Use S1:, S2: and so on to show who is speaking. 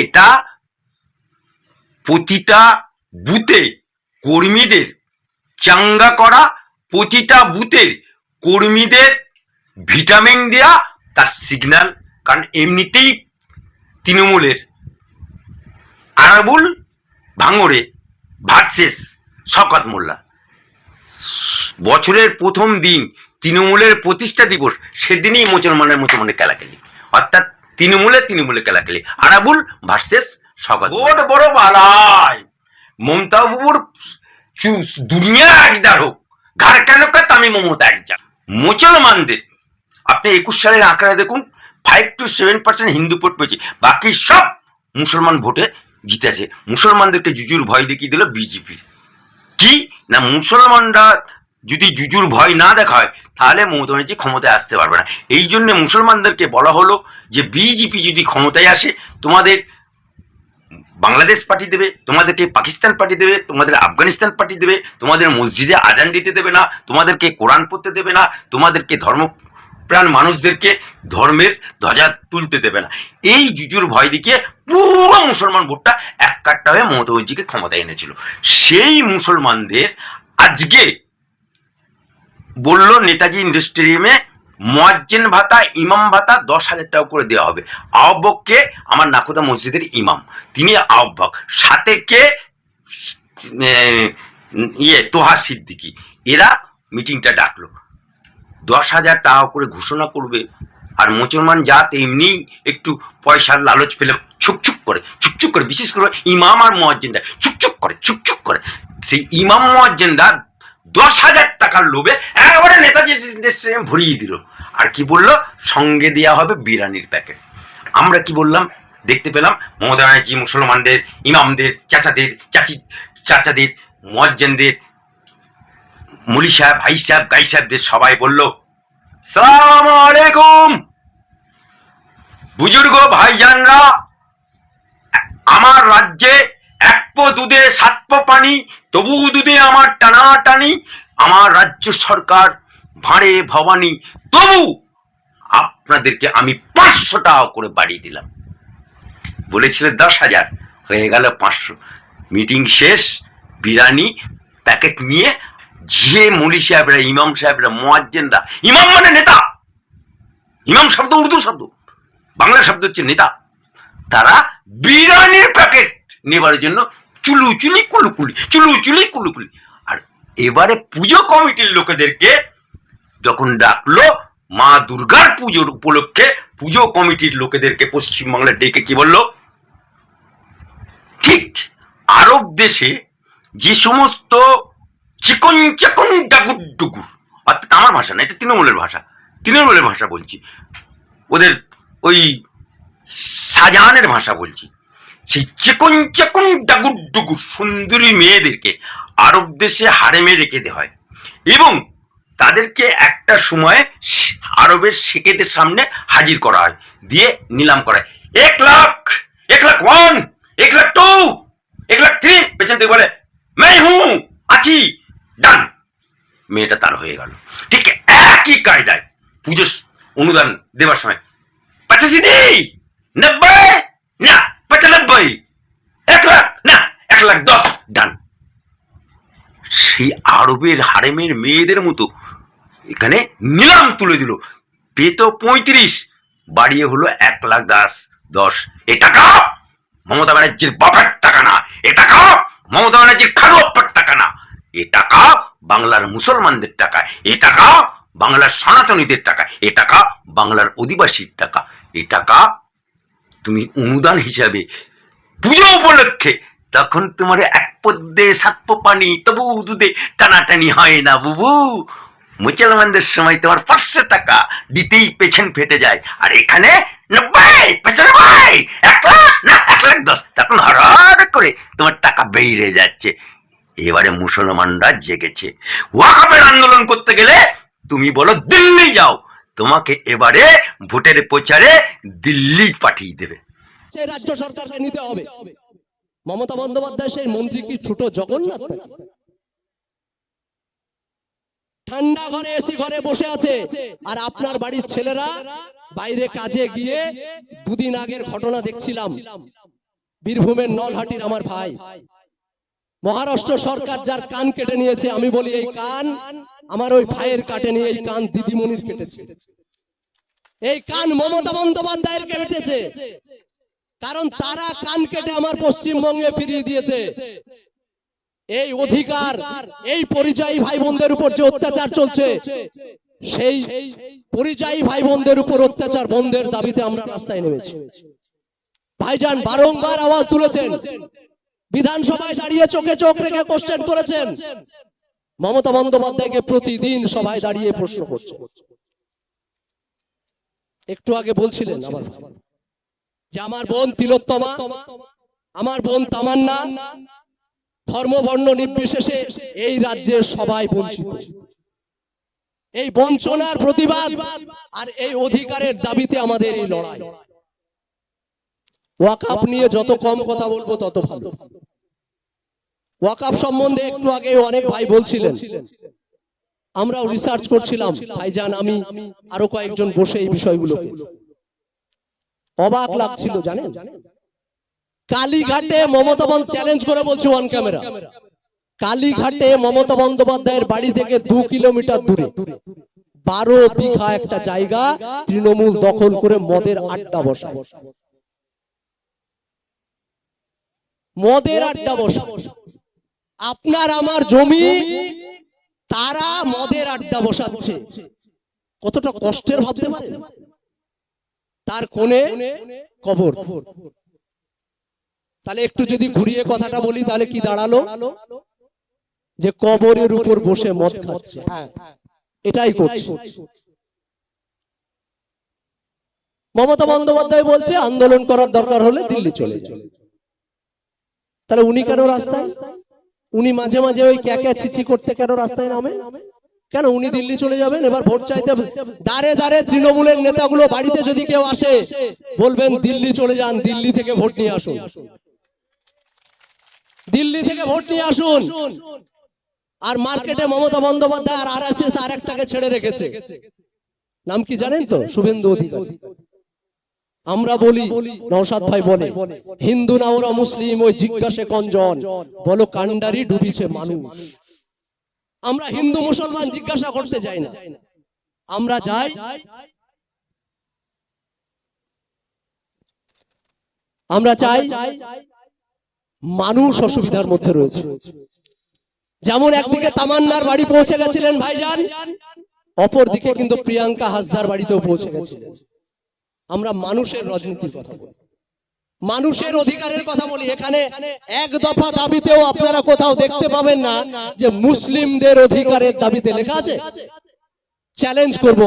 S1: এটা প্রতিটা বুথে কর্মীদের চাঙ্গা করা, প্রতিটা বুথের কর্মীদের ভিটামিন দেয়া তার সিগন্যাল কারণ এমনিতেই তৃণমূলের আরাবুল ভাঙরে ভার্সেস শকত মোল্লা। বছরের প্রথম দিন তৃণমূলের প্রতিষ্ঠা দিবস, সেদিনই মুসলমানের মুসলমানের খেলাখেলি অর্থাৎ তৃণমূলে তৃণমূলে খেলাখেলি আরাবুল ভার্সেস ভোট বড় বালাই। মমতা বাবুর চু- দুনিয়া একদার হোক। ঘর কেন আমি মমতা একজার মুসলমানদের। আপনি একুশ সালের আঁকড়া দেখুন five to seven percent Hindu vote পেয়েছে। বাকি সব মুসলমান ভোটে জিতেছে। মুসলমানদেরকে জুজুর ভয় দেখিয়ে দিল বিজেপির। কি? না, মুসলমানরা যদি জুজুর ভয় না দেখায়, তাহলে মমতা ব্যানার্জি ক্ষমতায় আসতে পারবে না। এই জন্য মুসলমানদেরকে বলা হলো যে, বিজেপি যদি ক্ষমতায় আসে, তোমাদের বাংলাদেশ পার্টি দেবে, তোমাদেরকে পাকিস্তান পার্টি দেবে, তোমাদের আফগানিস্তান পার্টি দেবে, তোমাদের মসজিদে আজান দিতে দেবে না, তোমাদেরকে কোরআন পড়তে দেবে না, তোমাদেরকে ধর্মপ্রাণ মানুষদেরকে ধর্মের ধ্বজা তুলতে দেবে না। এই জুজুর ভয় দেখিয়ে পুরো মুসলমান ভোটটা এক কাট্টা হয়ে মমতা ব্যানার্জিকে ক্ষমতায় এনেছিল। সেই মুসলমানদের আজকে বলল, নেতাজি স্টেডিয়ামে মোয়াজ্জেন ভাতা, ইমাম ভাতা দশ হাজার টাকা করে দেওয়া হবে। আহ্বককে আমার নাকুদা মসজিদের ইমাম। তিনি আহ্বক। সাথে কে? ইয়ে তোহা সিদ্দিকি। এরা মিটিংটা ডাকলো। দশ হাজার টাকা করে ঘোষণা করবে। আর মুসলমান জাত এমনি একটু পয়সার লালচ পেলে ছুকছুক করে ছুকছুক করে, বিশেষ করে ইমাম আর মোয়াজ্জেনরা ছুকছুক করে ছুকছুক করে। সেই ইমাম মোয়াজ্জেনরা দশ হাজার টাকার লোভে একবারে নেতাজি স্টেডিয়াম ভরিয়ে দিল। আর কি বলল? সঙ্গে দেওয়া হবে বিরিয়ানির প্যাকেট। আমরা কি বললাম? দেখতে পেলাম মমতা ব্যানার্জি, মুসলমানদের, ইমামদের, চাচাদের, চাচি, চাচাদের, মোয়াজ্জেনদের, মুলি সাহেব ভাই সাহেব, গাই সাহেবদের সবাই বলল, সালাম আলাইকুম। বুজুর্গ ভাইজানরা, আমার রাজ্যে এক পো দুধে সাত পো পানি, তবু দুধে আমার টানা টানি আমার রাজ্য সরকার ভাঁড়ে ভবানী, তবু আপনাদেরকে আমি পাঁচশো টাকা করে বাড়িয়ে দিলাম। বলেছিলেন দশ হাজার, হয়ে গেল পাঁচশো। মিটিং শেষ বিরিয়ানি প্যাকেট নিয়ে যে মলি সাহেবরা, ইমাম সাহেবরা, মোয়াজ্জেনরা, ইমাম মানে নেতা। ইমাম শব্দ উর্দু শব্দ, বাংলা শব্দ হচ্ছে নেতা। তারা বিরিয়ানির প্যাকেট নেবার জন্য চুলু চুলি কুলুকুলি, চুলু চুলি কুলুকুলি। আর এবারে পুজো কমিটির লোকেদেরকে যখন ডাকলো, মা দুর্গার পুজোর উপলক্ষে পুজো কমিটির লোকেদেরকে পশ্চিমবাংলায় ডেকে কি বলল? ঠিক আরব দেশে যে সমস্ত চিকন চিকন ডাকুর ডুকুর অর্থাৎ আমার ভাষা না, এটা তৃণমূলের ভাষা তৃণমূলের ভাষা বলছি। ওদের ওই শাহজাহানের ভাষা বলছি। সেই চেকন চেকন ডুগুর সুন্দরী মেয়েদেরকে আরব দেশে হারেমে রেখে দেওয়া হয়। এবং তাদেরকে একটা সময়ে আরবের শেখেদের সামনে হাজির করা হয়, দিয়ে নিলাম করা হয়। এক লাখ এক লাখ ওয়ান এক লাখ টু এক লাখ থ্রি পেছন থেকে বলে मैं हूं আছি ডান মেয়েটা তার হয়ে গেল। ঠিক একই কায়দায় পুজো অনুদান দেবার সময়, পঁচাশি দিই নব্বই, না পঁচানব্বই এক লাখ, না, এক লাখ দশ। ডান। সেই আরবের হারেমের মেয়েদের মতো এখানে নিলাম তুলে দিল। পেত পঁয়ত্রিশ, বাড়িয়ে হলো এক লাখ দশ এ টাকা মমতা ব্যানার্জির বাপের টাকা না, এ টাকা মমতা ব্যানার্জির টাকা না। এ টাকা বাংলার মুসলমানদের টাকা, এ টাকা বাংলার সনাতনীদের টাকা, এ টাকা বাংলার অধিবাসীর টাকা। এ টাকা তুমি অনুদান হিসাবে পুজো উপলক্ষে তখন তোমার এক পদ্মে সাত পানি, তবু দুধে টানাটানি হয় না বুবু। মুসলমানদের সময় তোমার পাঁচশো টাকা দিতেই পেছন ফেটে যায়, আর এখানে নব্বই, পঁচানব্বই, এক লাখ, না, এক লাখ দশ। তখন হর করে তোমার টাকা বেড়ে যাচ্ছে। এবারে মুসলমানরা জেগেছে। ওয়াকাপের আন্দোলন করতে গেলে তুমি বলো, দিল্লি যাও। তোমাকে এবারে ভোটের প্রচারে দিল্লি পাঠিয়ে দেবে।
S2: সেই রাজ্য সরকারকে নিতে হবে। মমতা বন্দ্যোপাধ্যায় সেই মন্ত্রী কি ছোট জগন্নাথ ঠান্ডা ঘরে এসি ঘরে বসে আছে। আর আপনার বাড়ির ছেলেরা বাইরে কাজে গিয়ে দুদিন আগের ঘটনা দেখছিলাম। বীরভূমের নলহাটির আমার ভাই। মহারাষ্ট্র সরকার যার কান কেটে নিয়েছে, আমি বলি, এই কান আমার ওই ভাইয়ের কাটে নিয়ে এই কান দিদিমণির কেটেছে। এই কান মমতা বন্দ্যোপাধ্যায়ের কেটেছে। কারণ তারা কান কেটে আমার পশ্চিমবঙ্গে ফিরিয়ে দিয়েছে। এই অধিকার, এই পরিযায়ী ভাই বোনদের উপর যে অত্যাচার চলছে, সেই পরিযায়ী ভাই বোনদের উপর অত্যাচার বন্ধের দাবিতে আমরা রাস্তায় নেমেছি। ভাইজান বারংবার আওয়াজ তুলেছেন, বিধানসভায় দাঁড়িয়ে চোখে চোখ রেখে কোশ্চেন করেছেন। মমতা বন্দ্যোপাধ্যায়কে প্রতিদিন সভায় দাঁড়িয়ে প্রশ্ন করছে। একটু আগে বলছিলেন আমার যে আমার বোন তিলোত্তমা, আমার বোন তামান্না ধর্ম বর্ণ নির্বিশেষে এই রাজ্যের সবাই বঞ্চিত। এই বঞ্চনার প্রতিবাদ আর এই অধিকারের দাবিতে আমাদের এই লড়াই। ওয়াকাপ নিয়ে যত কম কথা বলব তত ভালো। ওয়াকাপ সম্বন্ধে একটু আগে অনেক ভাই বলছিলেন। আমরাও রিসার্চ করছিলাম। ভাইজান, আমি আরও কয়েকজন বসে এই বিষয়গুলো অবাক লাগছিল জানেন? কালীঘাটে মমতা বন্দ চ্যালেঞ্জ করে বলছে ওয়ান ক্যামেরা কালীঘাটে মমতা বন্দ্যোপাধ্যায়ের বাড়ি থেকে দু কিলোমিটার দূরে বারো বিঘা একটা জায়গা তৃণমূল দখল করে মদের আড্ডা বসায়। মদের আড্ডা বসায়। আপনার আমার জমি তারা মদের আড্ডা বসাচ্ছে। কতটা কষ্টের ভাবতে পারেন? তার কোণে কবর। তাহলে একটু যদি ঘুরিয়ে কথাটা বলি তাহলে কি দাঁড়াল? যে কবরের উপর বসে মদ খাচ্ছে। এটাই করছে। মমতা বন্দ্যোপাধ্যায় বলছে আন্দোলন করার দরকার হলে দিল্লি চলে যাবে তাহলে উনি কেন রাস্তায়? উনি মাঝে মাঝে ওই ক্যাকা ছিচি করতে কেন রাস্তায় নামে? কেন উনি দিল্লি চলে যাবেন? এবার ভোট চাইতে দাঁড়ে দাঁড়ে তৃণমূলের নেতাগুলো বাড়িতে যদি কেউ আসে, বলবেন দিল্লি চলে যান, দিল্লি থেকে ভোট নিয়ে আসুন। দিল্লি থেকে ভোট নিয়ে আসুন। আর মার্কেটে মমতা বন্দ্যোপাধ্যায় আর আর এস আর একটাকে ছেড়ে রেখেছে। নাম কি জানেন তো? শুভেন্দু অধিকারী। আমরা বলি নৌসাদ ভাই বলে, হিন্দু না ওরা মুসলিম, ওই জিজ্ঞাসে কঞ্জন বলো কান্ডারি ডুবিছে মানুষ। আমরা হিন্দু মুসলমান জিজ্ঞাসা করতে যাই না। আমরা যাই। আমরা চাই মানুষ অসুবিধার মধ্যে রয়েছে। যেমন একদিকে তামান্নার বাড়ি পৌঁছে গেছিলেন ভাইজান, অপরদিকে কিন্তু প্রিয়াঙ্কা হাসদার বাড়িতেও পৌঁছে গেছিলেন। আমরা মানুষের রাজনীতির কথা বলি। মানুষের অধিকারের কথা বলি, এখানে এক দফা দাবিতেও আপনারা কোথাও দেখতে পাবেন না যে মুসলিমদের অধিকারের দাবিতে লেখা আছে। চ্যালেঞ্জ করব